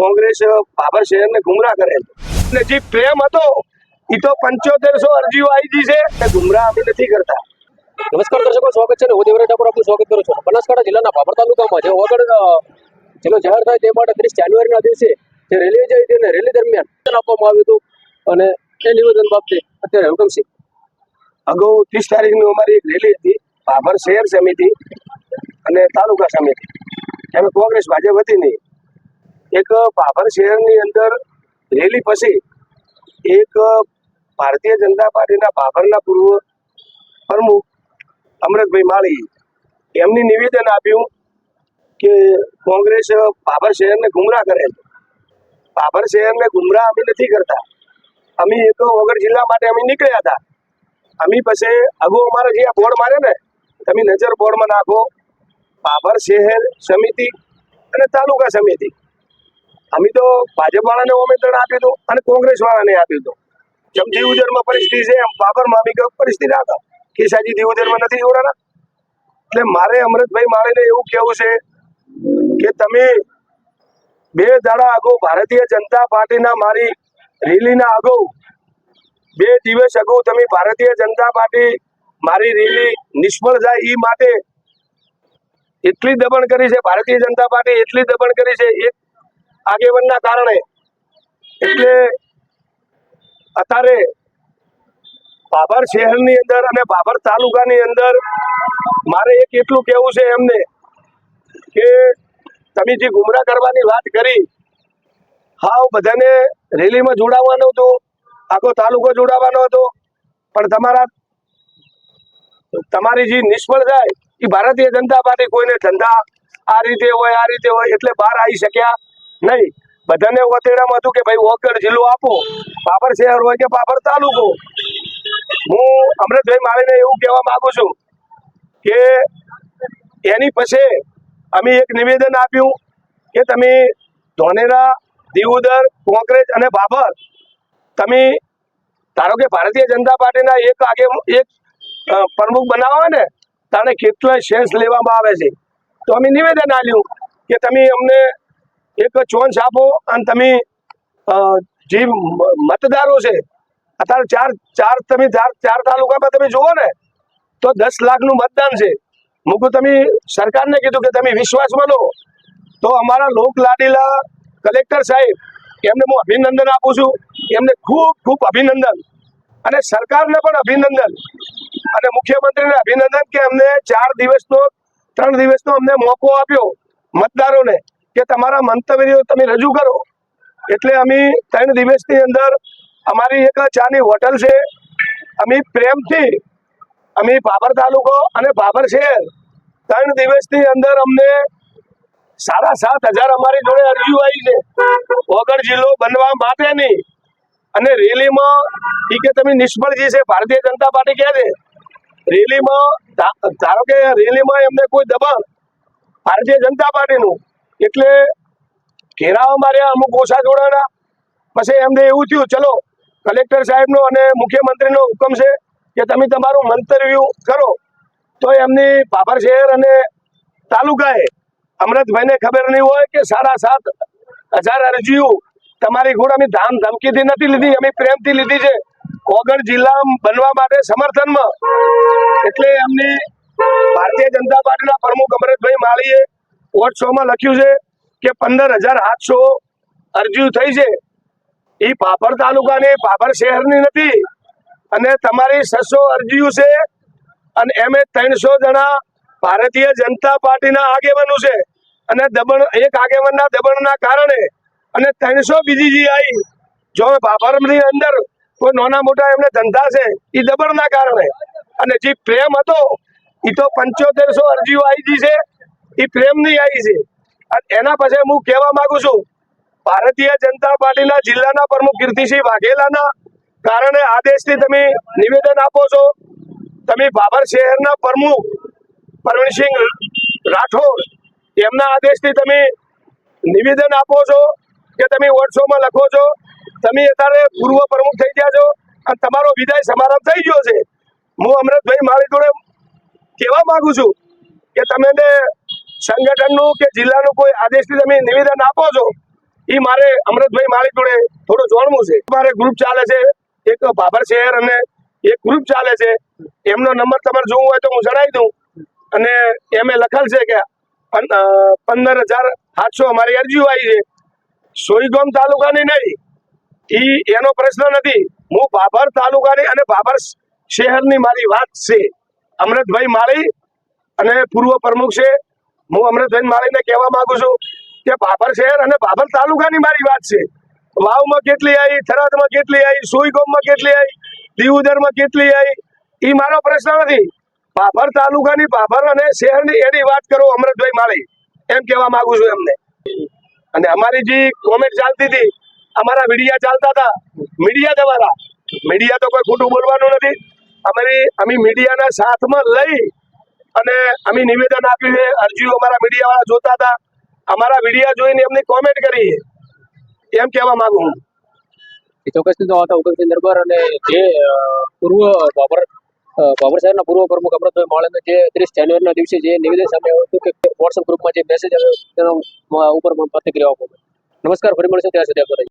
કોંગ્રેસ બાબર શહેરને ગુમરાહ કરે અને જે પ્રેમ હતો એ તો પંચોતેરસો અરજીઓ આવી ગઈ છે એ ગુમરાહ અમે નથી કરતા. નમસ્કાર દર્શકો સ્વાગત છે ને હું દેવરાજ ઠાકોર આપનું સ્વાગત કરું છું. બનાસકાંઠા જિલ્લાના બાબર તાલુકામાં જે વગર જેનો જાહેર થાય તે માટે ત્રીસ જાન્યુઆરીના દિવસે જે રેલી યોજાઈ હતી અને રેલી દરમિયાન આપવામાં આવ્યું હતું અને એ નિવેદન બાબતે અત્યારે હુકમસિંહ અગાઉ ત્રીસ તારીખની અમારી એક રેલી હતી બાબર શહેર સમિતિ અને તાલુકા સમિતિ. એમાં કોંગ્રેસ ભાજપ હતી નહીં. એક બાબર શહેરની અંદર રેલી પછી એક ભારતીય જનતા પાર્ટીના બાબરના પૂર્વ પ્રમુખ અમરતભાઈ માળી એમની નિવેદન આપ્યું કે કોંગ્રેસ બાબર શહેરને ગુમરાહ કરે છે. બાબર શહેરને ગુમરાહ અમે નથી કરતા. અમે એક વગર જિલ્લા માટે અમે નીકળ્યા હતા. અમે પછી અગાઉ અમારે જે બોર્ડ મારે ને, તમે નજર બોર્ડમાં નાખો, બાબર શહેર સમિતિ અને તાલુકા સમિતિ. અમે તો ભાજપ વાળાને આમંત્રણ આપ્યું હતું અને કોંગ્રેસ વાળાને આપ્યું હતું જેમ દીવદરમાં પરિસ્થિતિ છે, એમ બાબરમાં બી પરિસ્થિતિ રાખો કેસાજી દીવદરમાં નથી જોડાના? એટલે મારે અમૃતભાઈ મારે એવું કહેવું છે કે તમે બે દાડા અગાઉ ભારતીય જનતા પાર્ટીના મારી રેલીના અગાઉ બે દિવસ અગાઉ તમે ભારતીય જનતા પાર્ટી મારી રેલી નિષ્ફળ જાય એ માટે એટલી દબણ કરી છે, ભારતીય જનતા પાર્ટી એટલી દબણ કરી છે, એક આગેવાનના કારણે. એટલે અત્યારે બાબર શહેરની અંદર અને બાબર તાલુકાની અંદર મારે એક એટલું કહેવું છે એમને કે તમે જે ગુમરાહ કરવાની વાત કરી હાવ બધાને રેલીમાં જોડાવાનું હતો, આખો તાલુકો જોડાવાનો હતો, પણ તમારા તમારી જે નિષ્ફળ જાય, એ ભારતીય જનતા પાર્ટી કોઈને ધંધા આ રીતે હોય, આ રીતે હોય, એટલે બહાર આવી શક્યા. નહીં. બધાને વતેડામાં હતું કે, ભાઈ, વોકર જિલ્લો આપો. બાબર શહેર હોય કે પાપર તાલુકો. હું અમૃતભાઈ માળીને એવું કહેવા માંગુ છું કે, એની પછી અમે એક નિવેદન આપ્યું કે, તમે ધોનેરા દિવુદર કોંગ્રેસ અને બાબર, તમે ધારો કે ભારતીય જનતા પાર્ટીના એક આગે, એક પ્રમુખ બનાવવા ને, તાણે કેટલાય શેન્સ લેવામાં આવે છે. તો અમે નિવેદન આપ્યું કે, તમે અમને એક ચોન્સ આપો અને તમે જે મતદારો છે, અત્યારે ચાર ચાર તમે, ચાર ચાર તાલુકામાં તમે જુઓ ને, તો દસ લાખનું મતદાન છે. મૂકું તમે સરકારને કીધું કે તમે વિશ્વાસમાં લો તો અમારા લોક લાડીલા કલેક્ટર સાહેબ, એમને હું અભિનંદન આપું છું. એમને ખૂબ ખૂબ અભિનંદન. અને સરકારને પણ અભિનંદન. અને મુખ્યમંત્રીને અભિનંદન કે અમને ચાર દિવસનો, ત્રણ દિવસનો અમને મોકો આપ્યો મતદારોને. કે તમારા મંતવ્યો તમે રજૂ કરો. એટલે અમે ત્રણ દિવસની અંદર અમારી એક ચાની હોટલ છે. અમે પ્રેમથી અમે બાબર તાલુકો અને બાબર શહેર ત્રણ દિવસની અંદર અમને સાડા સાત હજાર અમારી જોડે અરજીઓ આવી છે. વગર જિલ્લો બનવા માટેની અને રેલીમાં એ કે તમે નિષ્ફળ જે છે. ભારતીય જનતા પાર્ટી કહે છે. રેલીમાં ધારો કે રેલીમાં એમને કોઈ દબાણ, ભારતીય જનતા પાર્ટીનું એટલે ઘેરાવા માર્યા અમુક ઓછા જોડાણા પછી એમને એવું થયું, ચલો, કલેક્ટર સાહેબનો અને મુખ્યમંત્રીનો હુકમ છે કે તમે તમારું મંતવ્ય કરો. તો એમની પાપર શહેર અને તાલુકાએ અમૃતભાઈને ખબર નહીં હોય કે સાડા સાત હજાર અરજીઓ તમારી ઘોડ અમે ધામ ધમકીથી નથી લીધી, અમે પ્રેમથી લીધી છે. કોગળ જિલ્લા બનવા માટે સમર્થનમાં. એટલે એમની ભારતીય જનતા પાર્ટીના પ્રમુખ વોટ્સઅપમાં લખ્યું છે કે પંદર હજાર આઠસો અરજીઓ થઈ છે. એ પાપર તાલુકાની પાપર શહેરની નથી. અને તમારી છસો અરજીઓ છે અને એમે ત્રણસો જણા ભારતીય જનતા પાર્ટીના આગેવાનો છે. અને દબણ, એક આગેવાનના દબણના કારણે અને ત્રણસો બીજી જે આવી જો બાબરની અંદર કોઈ નાના મોટા એમને ધંધા છે એ દબણના કારણે. અને જે પ્રેમ હતો એ તો પંચોતેરસો અરજીઓ આવી ગઈ છે. એ પ્રેમની આવી છે. એના પછી હું કહેવા માંગુ છું, ભારતીય જનતા પાર્ટીના જિલ્લાના પ્રમુખ કીર્તિસિંહ વાઘેલાના કારણે આદેશથી તમે નિવેદન આપો છો. તમે બાબર શહેરના પ્રમુખ પરવીણસિંહ રાઠોડ, એમના આદેશથી તમે નિવેદન આપો છો કે તમે વોટ્સઅપમાં લખો છો. તમે અત્યારે પૂર્વ પ્રમુખ થઈ ગયા છો અને તમારો વિદાય સમારંભ થઈ ગયો છે. હું અમૃતભાઈ મારી જોડે કહેવા માગું છું કે તમે સંગઠનનું કે જિલ્લાનું કોઈ આદેશથી તમે નિવેદન આપો છો એ મારે અમૃતભાઈ માળી જોડે થોડું જાણવું છે. મારે ગ્રુપ ચાલે છે, એક બાબર શહેર અને એક ગ્રુપ ચાલે છે. એમનો નંબર તમારે જોવું હોય તો હું જણાવી દઉં. અને એમે લખેલ છે કે પંદર હજાર સાતસો અમારી અરજીઓ આવી છે. સોઈગામ તાલુકાની નહીં, ઈ એનો પ્રશ્ન નથી. હું બાબર તાલુકાની અને બાબર શહેરની મારી વાત છે. અમૃતભાઈ માળી અને પૂર્વ પ્રમુખ છે. હું અમૃતભાઈ માળીને કહેવા માંગુ છું કે બાબર શહેર અને બાબર તાલુકાની મારી વાત છે. વાવમાં કેટલી આવી, થરાદમાં કેટલી આવી, સુઈગોમમાં કેટલી આવી દિયોદરમાં કેટલી આવી એ મારો પ્રશ્ન નથી. બાબર તાલુકાની બાબર અને શહેરની એની વાત કરો અમૃતભાઈ માળી. એમ કહેવા માંગુ છું એમને. અને અમારી જે કોમેન્ટ ચાલતી હતી, અમારા મીડિયા ચાલતા હતા, મીડિયા દ્વારા. મીડિયા તો કોઈ ખોટું બોલવાનું નથી. અમારી અમે મીડિયાના સાથમાં લઈ અને અમે નિવેદન આપ્યું છે. અરજીઓ અમારા મીડિયાવાળા જોતા હતા. અમારા મીડિયા જોઈને એમની કોમેન્ટ કરી. એમ કહેવા માંગુ હું ચોક્કસથી તો આવતા અને જે પૂર્વ બાબર પૂર્વ પ્રમુખ અમૃતભાઈ માળાને જે ત્રીસ જાન્યુઆરીના દિવસે જે નિવેદન સામે આવ્યું ગ્રુપમાં જે મેસેજ આવ્યો તેનો ઉપર પ્રતિક્રિયા આપો નમસ્કાર, ફરી મળશે ત્યાં સુધી.